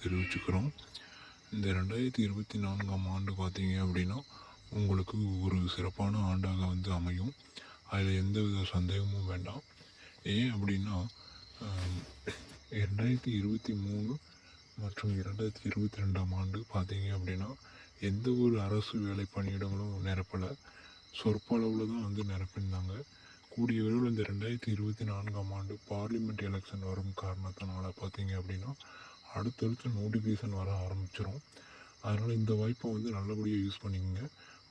தெரிவிச்சுக்கிறோம். இந்த ரெண்டாயிரத்தி இருபத்தி நான்காம் ஆண்டு பார்த்தீங்க அப்படின்னா உங்களுக்கு ஒரு சிறப்பான ஆண்டாக வந்து அமையும். அதில் எந்தவித சந்தேகமும் வேண்டாம். ஏன் அப்படின்னா இரண்டாயிரத்தி இருபத்தி மூணு மற்றும் இரண்டாயிரத்தி இருபத்தி ரெண்டாம் ஆண்டு பார்த்தீங்க அப்படின்னா எந்த ஒரு அரசு வேலை பணியிடங்களும் நிரப்பலை. சொற்பளவில் தான் வந்து நிரப்பியிருந்தாங்க. கூடிய விரைவில் இந்த ரெண்டாயிரத்தி இருபத்தி நான்காம் ஆண்டு பார்லிமெண்ட் எலெக்ஷன் வரும் காரணத்தினால பார்த்தீங்க அப்படின்னா அடுத்தடுத்து நோட்டிஃபிகேஷன் வர ஆரம்பிச்சிடும் அதனால் இந்த வாய்ப்பை வந்து நல்லபடியாக யூஸ் பண்ணிக்கோங்க.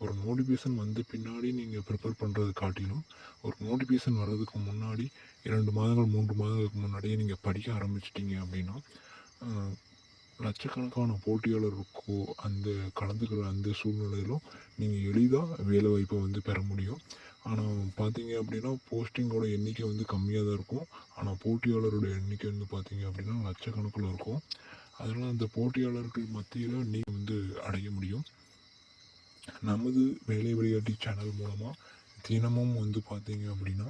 ஒரு நோட்டிஃபிகேஷன் வந்த பின்னாடி நீங்கள் ப்ரிப்பேர் பண்ணுறது காட்டிலும் ஒரு நோட்டிஃபிகேஷன் வர்றதுக்கு முன்னாடி இரண்டு மாதங்கள் மூன்று மாதங்களுக்கு முன்னாடியே நீங்கள் படிக்க ஆரம்பிச்சிட்டிங்க அப்படின்னா லட்சக்கணக்கான போட்டியாளருக்கோ அந்த கலந்துக்கிற அந்த சூழ்நிலையிலும் நீங்கள் எளிதாக வேலை வாய்ப்பை வந்து பெற முடியும். ஆனால் பார்த்தீங்க அப்படின்னா போஸ்டிங்கோட எண்ணிக்கை வந்து கம்மியாக தான் இருக்கும். ஆனால் போட்டியாளரோட எண்ணிக்கை வந்து பார்த்தீங்க அப்படின்னா லட்சக்கணக்கில் இருக்கும். அதனால் அந்த போட்டியாளர்கள் மத்தியில் நீங்கள் வந்து அடைய முடியும். நமது வேலை விளையாட்டு சேனல் மூலமாக தினமும் வந்து பார்த்தீங்க அப்படின்னா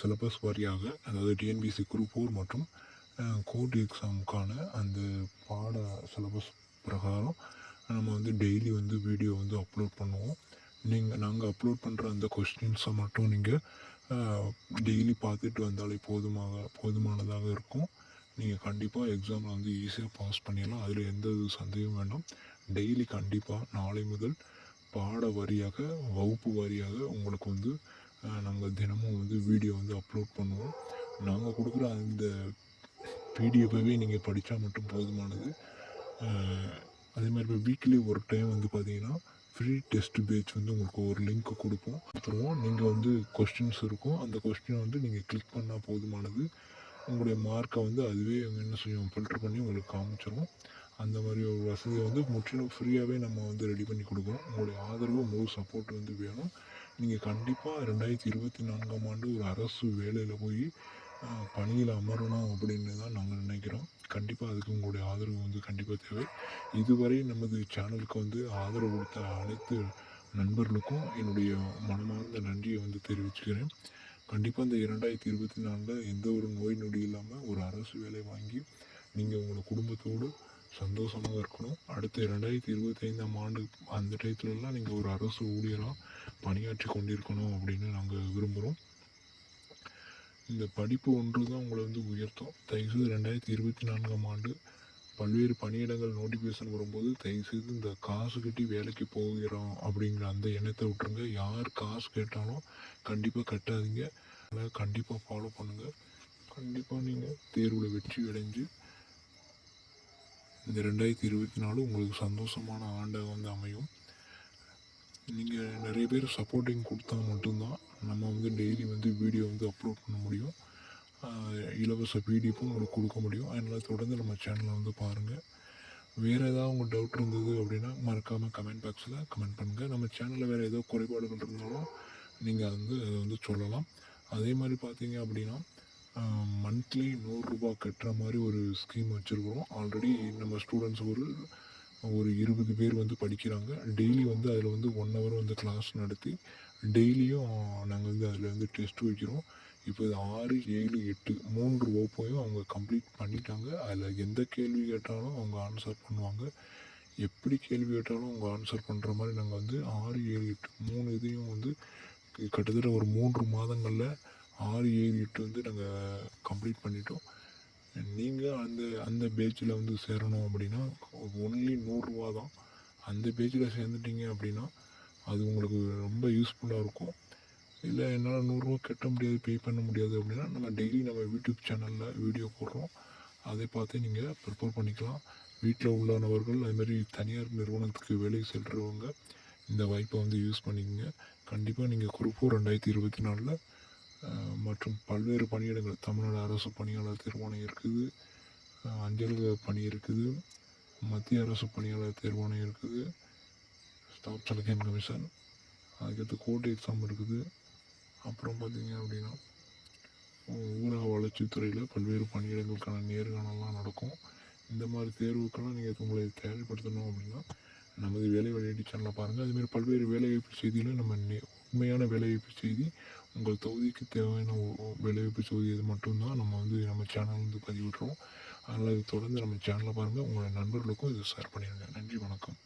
சிலபஸ் வாரியாக அதாவது டிஎன்பிசி குரூப் ஃபோர் மற்றும் கோர்ட் எக்ஸாமுக்கான அந்த பாட சிலபஸ் பிரகாரம் நம்ம வந்து டெய்லி வந்து வீடியோ வந்து அப்லோட் பண்ணுவோம். நீங்கள் நாங்கள் அப்லோட் பண்ணுற அந்த கொஸ்டின்ஸை மட்டும் நீங்கள் டெய்லி பார்த்துட்டு வந்தாலே போதுமாக போதுமானதாக இருக்கும். நீங்கள் கண்டிப்பாக எக்ஸாமில் வந்து ஈஸியாக பாஸ் பண்ணிடலாம். அதில் எந்த சந்தேகம் வேண்டாம். டெய்லி கண்டிப்பாக நாளை முதல் பாட வாரியாக வகுப்பு வாரியாக உங்களுக்கு வந்து நாங்கள் தினமும் வந்து வீடியோ வந்து அப்லோட் பண்ணுவோம். நாங்கள் கொடுக்குற அந்த பிடிஎஃபவே நீங்கள் படித்தா மட்டும் போதுமானது. அதே மாதிரி இப்போ வீக்லி ஒரு டைம் வந்து பார்த்தீங்கன்னா ஃப்ரீ டெஸ்ட் பேஜ் வந்து உங்களுக்கு ஒரு லிங்க் கொடுப்போம். அப்புறம் நீங்கள் வந்து கொஸ்டின்ஸ் இருக்கும். அந்த கொஸ்டினை வந்து நீங்கள் கிளிக் பண்ணால் போதுமானது. உங்களுடைய மார்க்கை வந்து அதுவே என்ன செய்யும்? ஃபில்டர் பண்ணி உங்களுக்கு காமிச்சிடும் அந்த மாதிரி ஒரு வசதியை வந்து முற்றிலும் ஃப்ரீயாகவே நம்ம வந்து ரெடி பண்ணி கொடுக்குறோம் உங்களுடைய ஆதரவு முழு சப்போர்ட் வந்து வேணும். நீங்கள் கண்டிப்பாக ரெண்டாயிரத்தி இருபத்தி நான்காம் ஆண்டு ஒரு அரசு வேலையில் போய் பணியில் அமரணும் அப்படின்னு தான் நாங்கள் நினைக்கிறோம். கண்டிப்பாக அதுக்கு உங்களுடைய ஆதரவு வந்து கண்டிப்பாக தேவை. இதுவரை நமது சேனலுக்கு வந்து ஆதரவு கொடுத்த அனைத்து நண்பர்களுக்கும் என்னுடைய மனமார்ந்த நன்றியை வந்து தெரிவிச்சுக்கிறேன். கண்டிப்பாக இந்த இரண்டாயிரத்தி இருபத்தி நாலில் எந்த ஒரு நோய் நொடி இல்லாமல் ஒரு அரசு வேலை வாங்கி நீங்கள் உங்களோட குடும்பத்தோடு சந்தோஷமாக இருக்கணும். அடுத்த ரெண்டாயிரத்தி இருபத்தி ஐந்தாம் ஆண்டு அந்த டயத்துலலாம் நீங்கள் ஒரு அரசு ஊழியராக பணியாற்றி கொண்டிருக்கணும் அப்படின்னு நாங்கள் விரும்புகிறோம் இந்த படிப்பு ஒன்று தான் உங்களை வந்து உயர்த்தும். தயவுசெய்து ரெண்டாயிரத்தி இருபத்தி நான்காம் ஆண்டு பல்வேறு பணியிடங்கள் நோட்டிஃபிகேஷன் வரும்போது தயவுசெய்து இந்த காசு கட்டி வேலைக்கு போகிறோம் அப்படிங்கிற அந்த எண்ணத்தை விட்டுருங்க. யார் காசு கேட்டாலும் கண்டிப்பாக கட்டாதீங்க. அதனால் கண்டிப்பாக ஃபாலோ பண்ணுங்கள் கண்டிப்பாக நீங்கள் தேர்வில் வெற்றி அடைஞ்சு இந்த ரெண்டாயிரத்தி இருபத்தி நாலு உங்களுக்கு சந்தோஷமான ஆண்டாக வந்து அமையும். நீங்கள் நிறைய பேர் சப்போர்ட்டிங் கொடுத்தா மட்டும்தான் நம்ம வந்து டெய்லி வந்து வீடியோ வந்து அப்லோட் பண்ண முடியும். இலவச பிடிஎஃப்பும் உங்களுக்கு கொடுக்க முடியும். அதனால் தொடர்ந்து நம்ம சேனலை வந்து பாருங்கள் வேறு ஏதாவது உங்கள் டவுட் இருந்தது அப்படின்னா மறக்காமல் கமெண்ட் பாக்ஸில் கமெண்ட் பண்ணுங்கள் நம்ம சேனலில் வேறு ஏதோ குறைபாடுகள் இருந்தாலும் நீங்கள் வந்து அதை வந்து சொல்லலாம். அதே மாதிரி பார்த்தீங்க அப்படின்னா மந்த்லி நூறுரூபா கட்டுற மாதிரி ஒரு ஸ்கீம் வச்சுருக்குறோம். ஆல்ரெடி நம்ம ஸ்டூடெண்ட்ஸ் ஒரு ஒரு இருபது பேர் வந்து படிக்கிறாங்க. டெய்லி வந்து அதில் வந்து ஒன் ஹவர் வந்து கிளாஸ் நடத்தி டெய்லியும் நாங்கள் வந்து அதில் வந்து டெஸ்ட் வைக்கிறோம். இப்போ இது ஆறு ஏழு எட்டு மூன்று வகுப்பையும் அவங்க கம்ப்ளீட் பண்ணிட்டாங்க. அதில் எந்த கேள்வி கேட்டாலும் அவங்க ஆன்சர் பண்ணுவாங்க. எப்படி கேள்வி கேட்டாலும் அவங்க ஆன்சர் பண்ணுற மாதிரி நாங்கள் வந்து ஆறு ஏழு எட்டு மூணு இதையும் வந்து கிட்டத்தட்ட ஒரு மூன்று மாதங்களில் ஆறு ஏழு எட்டு வந்து நாங்கள் கம்ப்ளீட் பண்ணிட்டோம். நீங்கள் அந்த அந்த பேஜில் வந்து சேரணும் அப்படின்னா ஒன்லி நூறுரூவா தான். அந்த பேஜில் சேர்ந்துட்டீங்க அப்படின்னா அது உங்களுக்கு ரொம்ப யூஸ்ஃபுல்லாக இருக்கும். இல்லை என்னால் நூறுரூவா கட்ட முடியாது பே பண்ண முடியாது அப்படின்னா நம்ம டெய்லி நம்ம யூடியூப் சேனலில் வீடியோ போடுறோம். அதை பார்த்து நீங்கள் ப்ரிப்பேர் பண்ணிக்கலாம். வீட்டில் உள்ளானவர்கள் அதுமாதிரி தனியார் நிறுவனத்துக்கு வேலை செல்கிறவங்க இந்த வாய்ப்பை வந்து யூஸ் பண்ணிக்கோங்க. கண்டிப்பாக நீங்கள் குறிப்போ ரெண்டாயிரத்தி இருபத்தி நாலில் மற்றும் பல்வேறு பணியிடங்கள். தமிழ்நாடு அரசு பணியாளர் தேர்வாணையம் இருக்குது. அஞ்சலக பணி இருக்குது. மத்திய அரசு பணியாளர் தேர்வாணையம் இருக்குது. Staff selection commission. அதுக்கடுத்து கோர்ட் எக்ஸாம் இருக்குது. அப்புறம் பார்த்திங்க அப்படின்னா ஊரக வளர்ச்சித்துறையில் பல்வேறு பணியிடங்களுக்கான நேர்காணல்லாம் நடக்கும். இந்த மாதிரி தேர்வுக்கெல்லாம் நீங்கள் உங்களை தேவைப்படுத்தணும் அப்படின்னா நமது வேலை வெளியீட்டு சேனலை பாருங்கள் அதுமாரி பல்வேறு வேலைவாய்ப்பு செய்திகளும் நம்ம உண்மையான வேலைவாய்ப்பு செய்தி உங்கள் தொகுதிக்கு தேவையான விளைவிப்பு வேலைவாய்ப்பு செய்தி இது மட்டும்தான் நம்ம வந்து நம்ம சேனல் வந்து பதிவிடுறோம். அதனால் இது தொடர்ந்து நம்ம சேனலை பாருங்கள் உங்களோட நண்பர்களுக்கும் இதை ஷேர் பண்ணிடுங்க. நன்றி வணக்கம்.